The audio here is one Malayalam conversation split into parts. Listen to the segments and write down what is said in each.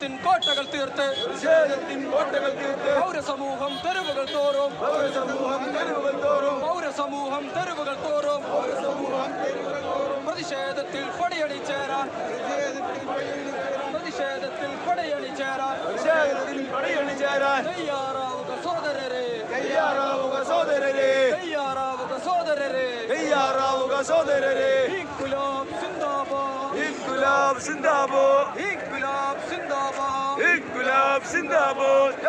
കോട്ടകൾ തീർത്ത്. കോട്ടകൾ തീർത്ത്. പൗരസമൂഹം തെരുവുകൾ തോറും. പൗരസമൂഹം തെരുവുകൾ തോറും. പൗരസമൂഹം തെരുവുകൾ തോറും. പ്രതിഷേധത്തിൽ പടിയണി ചേരാൻ. പ്രതിഷേധത്തിൽ പടയണി ചേരാൻ. പ്രതിഷേധത്തിൽ പടയണി ചേരാൻ. തയ്യാറാവുക സോദരരെ തയ്യാറാവുക സോദരരെ തയ്യാറാവുക സോദരരെ തയ്യാറാവുക സോദരരെ ഈ ഗുലാബ് സിന്ദാബോ ഈ ഗുലാബ് സിന്ദാബോ ഈ സിന്ദാബാദ്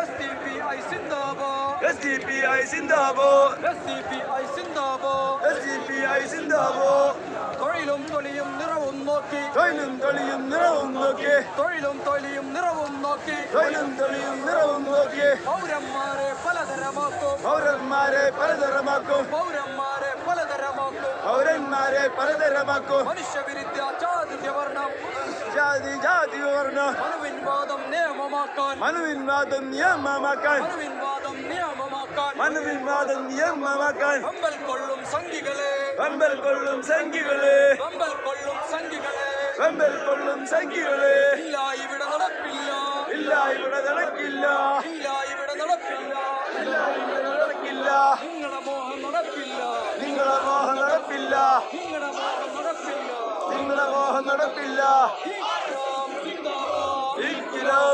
എസ് ഡി പി ഐ സിന്ദാബാദ് എസ് ഡി പി ഐ സിന്ദാബാദ് എസ് ഡി പി ഐ സിന്ദാബാദ് എസ് ഡി പി ഐ സിന്ദാബാദ് തൊഴിലും തൊലിയും നിറവും നോക്കി തൊഴിലും തൊളിയും നിറവും നോക്കി തൊഴിലും തൊലിയും നിറവും നോക്കി തൊഴിലും തൊളിയും നിറവും നോക്കി പൗരന്മാരെ പലതരമാക്കും പൗരന്മാരെ പലതരമാക്കും പൗരന്മാരെ പലതരമാക്കും പൗരന്മാരെ പലതരമാക്കും മനുഷ്യവിരുദ്ധ ചാതുര്യവർണം ജാതി ജാതി വർണം. മനുവിൻവാദം നിയമമാക്കാൻ. മനുവിൻവാദം നിയമമാക്കാൻ. മനുവിൻവാദം നിയമമാക്കാൻ. മനുവിൻവാദം നിയമമാക്കാൻ. വെമ്പൽ കൊള്ളും സംഘികളെ. വെമ്പൽ കൊള്ളും സംഖ്യകളെ വെമ്പൽ കൊള്ളും സംഘികളെ. വെമ്പൽ കൊള്ളും സംഖ്യകളെ ഇല്ല ഇവിടെ നടപ്പില്ല ഇല്ല ഇവിടെ നടക്കില്ല. ഇല്ല ഇവിടെ നടപ്പില്ല ഇല്ല ഇവിടെ നടക്കില്ല. നിങ്ങളെ മോഹം നടപ്പില്ല നിങ്ങളെ മോഹം നടപ്പില്ല നിങ്ങളെ മോഹം നടപ്പില്ല നിങ്ങളെ മോഹം നടപ്പില്ല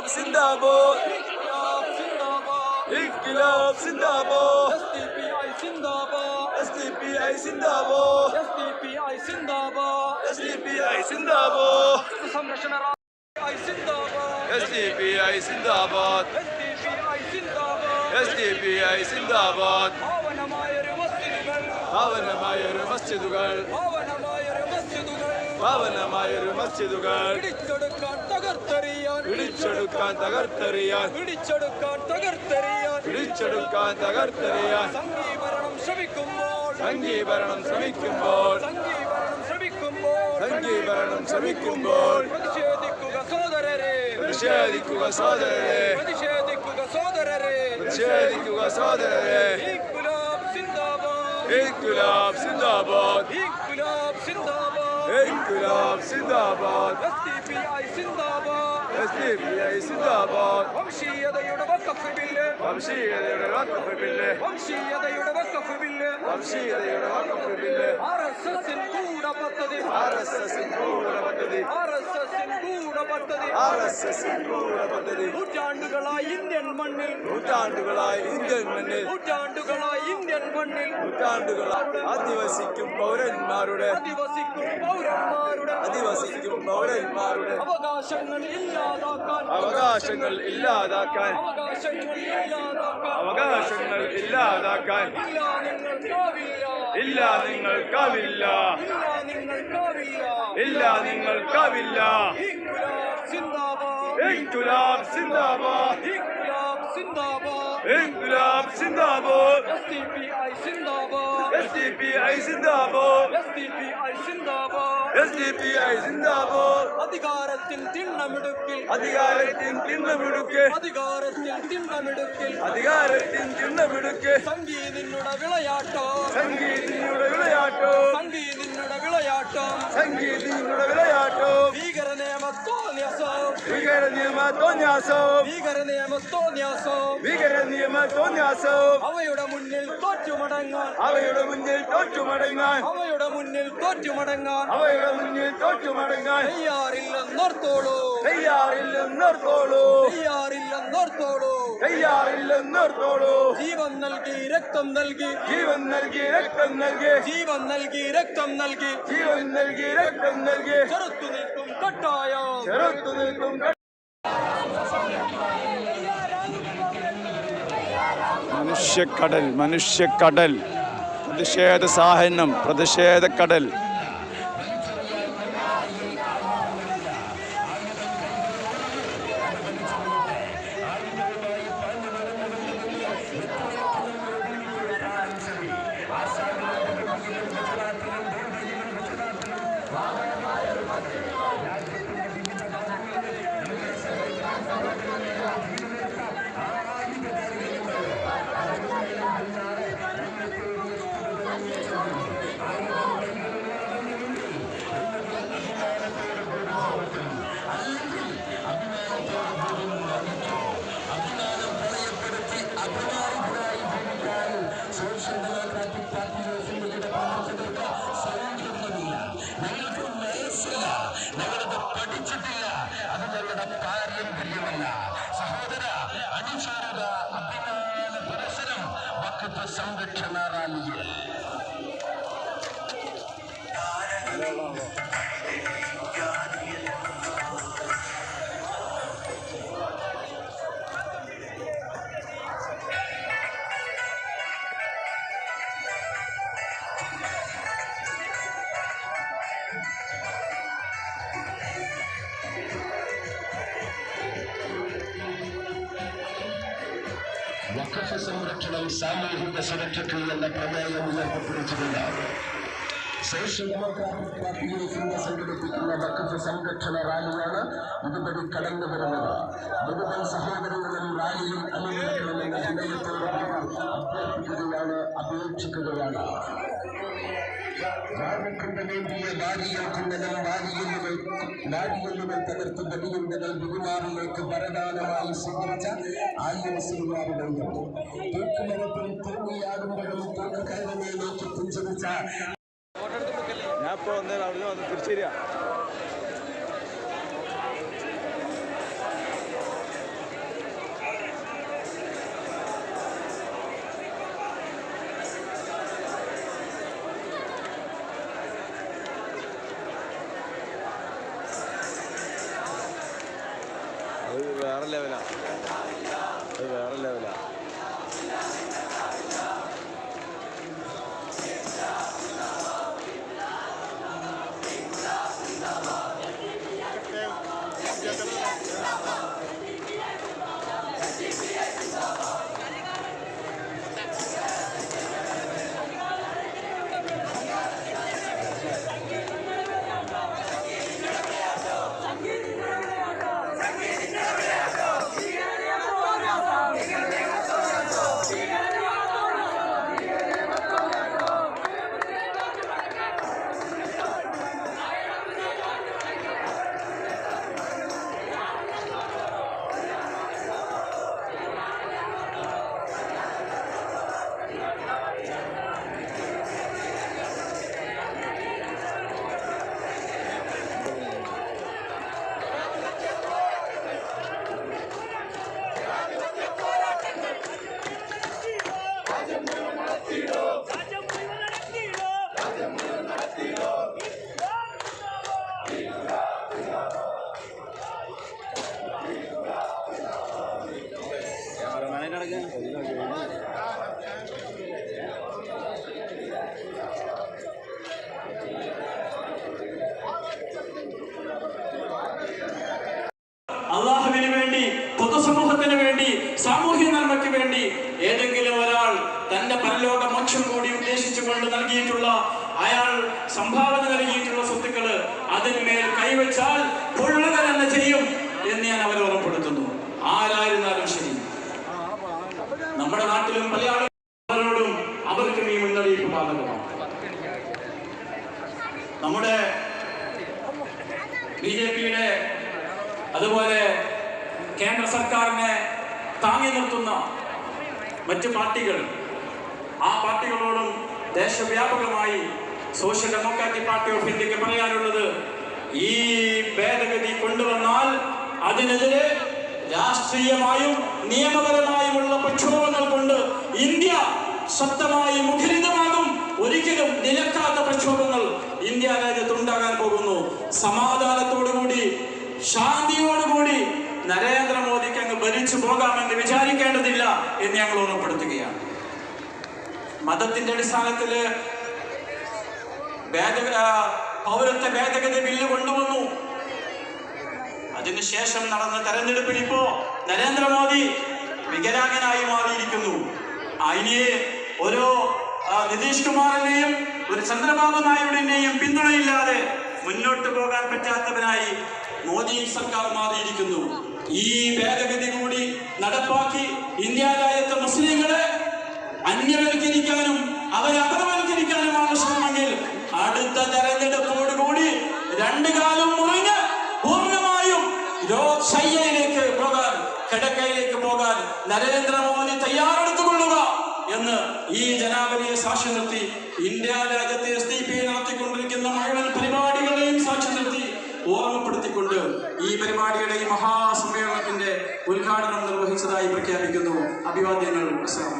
ഇൻക്ലാബ് സിന്ദാബാദ് ഇൻകിലാബ് സിന്ദാബാദ് ഇൻക്ലാബ് സിന്ദാബാദ് ഇൻകിലാബ് സിന്ദാബാദ് എസ് ഡി പി ഐ സിന്ദാബാദ് എസ് ഡി പി ഐ സിന്ദാബാദ് എസ് ഡി പി ഐ പാവനമായൊരു മസ്ജിദുകൾ പിടിച്ചെടുക്കാൻ തകർത്തെറിയാൻ പിടിച്ചെടുക്കാൻ തകർത്തെറിയാൻ. പിടിച്ചെടുക്കാൻ തകർത്തെറിയാൻ. പിടിച്ചെടുക്കാൻ തകർത്തെറിയാൻ. സംഘീകരണം ശ്രമിക്കുമ്പോൾ. സംഘീകരണം ശ്രമിക്കുമ്പോൾ. സംഘീകരണം ശ്രമിക്കുമ്പോൾ. സംഘീകരണം ശ്രമിക്കുമ്പോൾ. പ്രതിഷേധിക്കുക സോദരരെ പ്രതിഷേധിക്കുക സോദരരെ പ്രതിഷേധിക്കുക സോദരരെ പ്രതിഷേധിക്കുക സോദരരെ ഗുലാബ് സിന്ദാബാദ്. ഗുലാബ് സിന്ദാബാദ്. സിന്ദാബാദ് ഇൻകുലാബ് സിന്ദാബാദ് എസ് ഡി പി ഐ സിന്ദാബാദ് എസ് ഡി പി ഐ സിന്ദാബാദ് വംശീയതയുടെ വക്കഫ് ബില്ല് വംശീയതയുടെ വക്കഫ് ബില്ല് വംശീയതയുടെ വക്കഫ് ബില്ല് വംശീയതയുടെ വക്കഫ് ബില്ല് ആർ എസ് എസിൻ കൂട പദ്ധതി ആർ എസ് എസ് ഗൂഢ പദ്ധതി ആർ എസ് എസിൻ കൂട പദ്ധതി ആർ എസ് എസ് ഗൂഢ പദ്ധതി നൂറ്റാണ്ടുകളായി ഇന്ത്യൻ മണ്ണിൽ നൂറ്റാണ്ടുകളായി ഇന്ത്യൻ മണ്ണിൽ നൂറ്റാണ്ടുകളായി ഇന്ത്യൻ മണ്ണിൽ നൂറ്റാണ്ടുകളായി അധിവസിക്കും പൗരന്മാരുടെ അധിവസിക്കും പൗരന്മാരുടെ അധിവസിക്കും പൗരന്മാരുടെ അവകാശങ്ങൾ ഇല്ലാതാക്കാൻ അവകാശങ്ങൾ ഇല്ലാതാക്കാൻ. അവകാശങ്ങൾ ഇല്ലാതാക്കാൻ. ഇല്ല നിങ്ങൾക്കാവില്ല ഇല്ല നിങ്ങൾക്കാവില്ല ഇല്ല നിങ്ങൾക്കാവില്ല ഇല്ല നിങ്ങൾക്കാവില്ല ഇൻകുലാബ് സിന്ദാബാദ്. സിന്ദാബാദ് സിന്ദാബാദ്. ഇൻകുലാബ് സിന്ദാബാദ് എസ് ഡി പി ഐ സിന്ദാബാദ് എസ് ഡി പി ഐ സിന്ദാബാദ് എസ് ഡി പി ഐ സിന്ദാബാദ് എസ് ഡി പി ഐ സിന്ദാബാദ് അധികാരത്തിൻ തിണ്ണമിടുക്കിൽ അധികാരത്തിൻ തിണ്ണമിടുക്ക് അധികാരത്തിൽ തിണ്ണമിടുക്കിൽ അധികാരത്തിൻ തിണ്ണമിടുക്ക് സംഗീ നിന്നുടെ വിളയാട്ടം സംഗീതിയുടെ വിളയാട്ടോ സംഗീ നിന്നുടെ വിളയാട്ടം സംഗീതിയുടെ വിളയാട്ടോ ഭീകര നിയമത്തോന്യാസം ഭീകര നിയമ തോന്യാസവും ഭീകര നിയമത്തോന്യാസം ഭീകര നിയമ തോന്യാസവും അവയുടെ മുന്നിൽ തോറ്റുമടങ്ങാൻ. അവയുടെ മുന്നിൽ തോറ്റുമടങ്ങാൻ. അവയുടെ മുന്നിൽ തോറ്റുമടങ്ങാൻ. അവയുടെ മുന്നിൽ തോറ്റുമടങ്ങാൻ. തയ്യാറില്ലെന്നോർത്തോളൂ തയ്യാറില്ലെന്നോർത്തോളൂ തയ്യാറില്ലെന്നോർത്തോളൂ തയ്യാറില്ലെന്നോർത്തോളൂ ജീവൻ നൽകി രക്തം നൽകി. ജീവൻ നൽകി രക്തം നൽകി. ജീവൻ നൽകി രക്തം നൽകി. ജീവൻ നൽകി രക്തം നൽകി. ചെറുത്തു നിൽക്കും ചെറുത്തു നിൽക്കും മനുഷ്യക്കടൽ മനുഷ്യക്കടൽ. പ്രതിഷേധ സാഹനം പ്രതിഷേധക്കടൽ. ഞങ്ങളത് പഠിച്ചിട്ടില്ല. അത് ഞങ്ങളുടെ പാരമ്പര്യമല്ല സഹോദര അണിചേരുക അഭിമാന പുരസരം ഭക്തത്വ സംരക്ഷണ റാലിയിൽ. സംരക്ഷണം സാമൂഹിക സുരക്ഷയ്ക്ക് എന്ന പ്രമേയം ഉയർത്തപ്പെടുത്തിയിട്ടുണ്ട് social democratic party of India സംഘടിപ്പിക്കുന്ന വഖഫ് സംരക്ഷണ റാലിയാണ് ഇതുവഴി കടന്നു വരുന്നത്. മുഴുവൻ സഹോദരങ്ങളും റാലിയിൽ വിനയത്തോട് അഭ്യർത്ഥിക്കുകയാണ് അപേക്ഷിക്കുകയാണ്. വേണ്ടിയ വാരിയൽക്കുന്നതും വാരിയല്ലുകൾ വാരിയല്ലുകൾ തകർത്ത് വെടിയുണ്ടകൾ ബിരുമാറിലേക്ക് വരദാനമായി സ്വീകരിച്ച ആയിരം സിനിമാരുടെ തൂക്കുമരത്തിൽ തൂങ്ങിയാടുമ്പോഴും തൂക്ക് കരുതയിലേക്ക് പുഞ്ചരിച്ച ഞാൻ ഇപ്പോൾ വന്നേരം അവിടെ വന്ന് തിരിച്ചേരിക അതിന്മേൽ കൈവച്ചാൽ തന്നെ ചെയ്യും എന്ന് ഞാൻ അവരെ ഓർമ്മപ്പെടുത്തുന്നു. ആരായിരുന്നാലും ശരി. നമ്മുടെ നാട്ടിലും പല ആളുകളോടും അവർക്കും ഈ മുന്നറിയിപ്പ് ബാധകമാണ് നമ്മുടെ ബി ജെ പിയുടെ അതുപോലെ കേന്ദ്ര സർക്കാരിനെ താങ്ങി നിർത്തുന്ന മറ്റു പാർട്ടികൾ ആ പാർട്ടികളോടും ദേശവ്യാപകമായി സോഷ്യൽ ഡെമോക്രാറ്റിക് പാർട്ടി ഓഫ് ഇന്ത്യയ്ക്ക് പറയാനുള്ളത് ഈ ഭേദഗതി കൊണ്ടുവന്നാൽ അതിനെതിരെ രാഷ്ട്രീയമായും നിയമപരമായുമുള്ള പ്രക്ഷോഭങ്ങൾ കൊണ്ട് ഇന്ത്യ ശക്തമായി മുഖരിതമാകും. ഒരിക്കലും നിലക്കാത്ത പ്രക്ഷോഭങ്ങൾ ഇന്ത്യ രാജ്യത്ത് ഉണ്ടാകാൻ പോകുന്നു സമാധാനത്തോടുകൂടി ശാന്തിയോടുകൂടി നരേന്ദ്രമോദിക്ക് അങ്ങ് ഭരിച്ചു പോകാമെന്ന് വിചാരിക്കേണ്ടതില്ല എന്ന് ഞങ്ങൾ ഓർമ്മപ്പെടുത്തുകയാണ്. മതത്തിന്റെ അടിസ്ഥാനത്തിൽ ഭേദ പൗരത്വ ഭേദഗതി ബില്ല് കൊണ്ടുവന്നു. അതിനുശേഷം നടന്ന തെരഞ്ഞെടുപ്പിൽ ഇപ്പോ നരേന്ദ്രമോദി വികലാംഗനായി മാറിയിരിക്കുന്നു. അതിനെ ഓരോ നിതീഷ് കുമാറിന്റെയും ഒരു ചന്ദ്രബാബു നായിഡുവിന്റെയും പിന്തുണയില്ലാതെ മുന്നോട്ട് പോകാൻ പറ്റാത്തവനായി മോദി സർക്കാർ മാറിയിരിക്കുന്നു. ഈ ഭേദഗതി കൂടി നടപ്പാക്കി ഇന്ത്യ മുസ്ലിങ്ങളെ അന്യവൽക്കരിക്കാനും അവരെ അപരവൽക്കരിക്കാനുമാണ് ശ്രമമെങ്കിൽ അടുത്ത തെരഞ്ഞെടുപ്പോടുകൂടി രണ്ടു കാലം മുറിഞ്ഞ് പൂർണമായും രോഗശയ്യയിലേക്ക് പോകാൻ കിടക്കയിലേക്ക് പോകാൻ നരേന്ദ്രമോദി തയ്യാറെടുത്തുകൊള്ളുക എന്ന് ഈ ജനാവലിയെ സാക്ഷി നിർത്തി ഇന്ത്യ രാജ്യത്തെ എസ് ഡി പി നടത്തിക്കൊണ്ടിരിക്കുന്ന മുഴുവൻ പരിപാടികളെയും സാക്ഷി നിർത്തി ഓർമ്മപ്പെടുത്തിക്കൊണ്ട് ഈ പരിപാടിയുടെ ഈ മഹാസമ്മേളനത്തിന്റെ ഉദ്ഘാടനം നിർവഹിച്ചതായി പ്രഖ്യാപിക്കുന്നു. അഭിവാദ്യങ്ങൾ അലൈക്കും